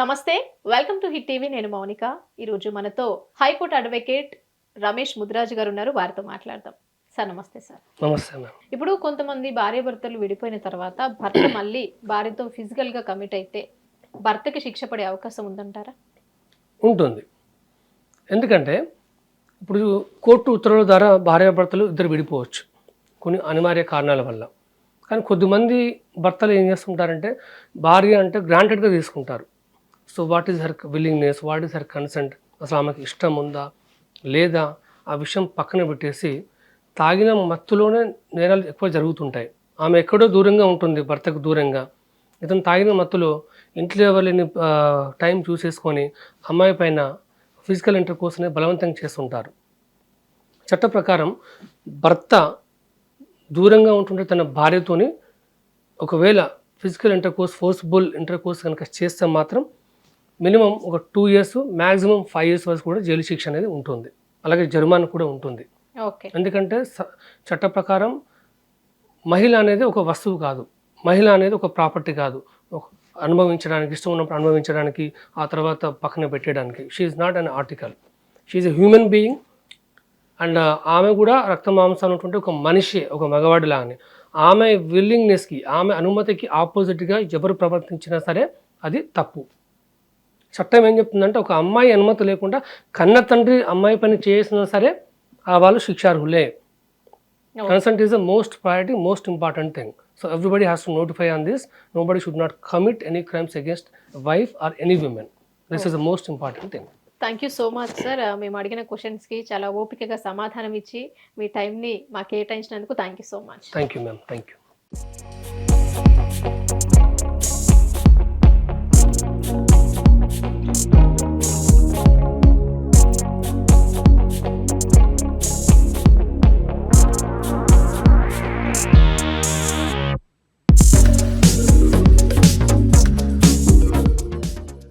నమస్తే welcome to hit TV. నేను మౌనిక. ఈరోజు మనతో హైకోర్టు అడ్వకేట్ రమేష్ ముదిరాజు గారు ఉన్నారు. వారితో మాట్లాడదాం. సార్ నమస్తే సార్. నమస్తే ఇప్పుడు కొంతమంది భార్యాభర్తలు విడిపోయిన తర్వాత భర్త మళ్ళీ భార్యతో ఫిజికల్గా కమిట్ అయితే భర్తకి శిక్ష పడే అవకాశం ఉందంటారా? ఉంటుంది. ఎందుకంటే ఇప్పుడు కోర్టు ఉత్తర్వుల ద్వారా భార్యాభర్తలు ఇద్దరు విడిపోవచ్చు. కొన్ని అనివార్య కారణాల వల్ల. కానీ కొద్దిమంది భర్తలు ఏం చేస్తుంటారంటే భార్య అంటే గ్రాంటెడ్గా తీసుకుంటారు. So what is her willingness what is her consent అసలు ఆమెకి ఇష్టం ఉందా? లేదా ఆ విషయం పక్కన పెట్టేసి తాగిన మత్తులోనే నేరాలు ఎక్కువ జరుగుతుంటాయి. ఆమె ఎక్కడో దూరంగా ఉంటుంది భర్తకు దూరంగా. ఇతను తాగిన మత్తులో ఇంట్లో ఎవరిని టైం చూసేసుకొని అమ్మాయి పైన ఫిజికల్ ఇంటర్ కోర్స్ని బలవంతంగా చేస్తుంటారు. చట్ట ప్రకారం భర్త దూరంగా ఉంటుంటే తన భార్యతోని ఒకవేళ physical intercourse forcible intercourse కనుక చేస్తే మాత్రం మినిమం ఒక two years maximum five years వరకు కూడా జైలు శిక్ష అనేది ఉంటుంది. అలాగే జరిమానా కూడా ఉంటుంది. ఓకే. ఎందుకంటే చట్ట ప్రకారం మహిళ అనేది ఒక వస్తువు కాదు. మహిళ అనేది ఒక ప్రాపర్టీ కాదు. అనుభవించడానికి ఇష్టం ఉన్నప్పుడు అనుభవించడానికి ఆ తర్వాత పక్కన పెట్టడానికి she is not an article she is a human being and ఆమె కూడా రక్త మాంసాలు ఉన్నటువంటి ఒక మనిషి ఒక మగవాడి లాగానే. ఆమె విల్లింగ్నెస్కి ఆమె అనుమతికి ఆపోజిట్గా ఎవరు ప్రవర్తించినా సరే అది తప్పు. చట్టం ఏం చెప్తుందంటే ఒక అమ్మాయి అనుమతి లేకుండా కన్న తండ్రి అమ్మాయి పని చేసినా సరే ఆ వాళ్ళు శిక్షార్హులే. Consent is the most priority most important thing so everybody has to notify on this nobody should not commit any crimes against wife or any women this is the most important thing thank you so much sir మేము అడిగిన క్వశ్చన్స్కి చాలా ఓపికగా సమాధానం ఇచ్చి మీ టైంని మాకు కేటాయించినందుకు thank you so much thank you ma'am thank you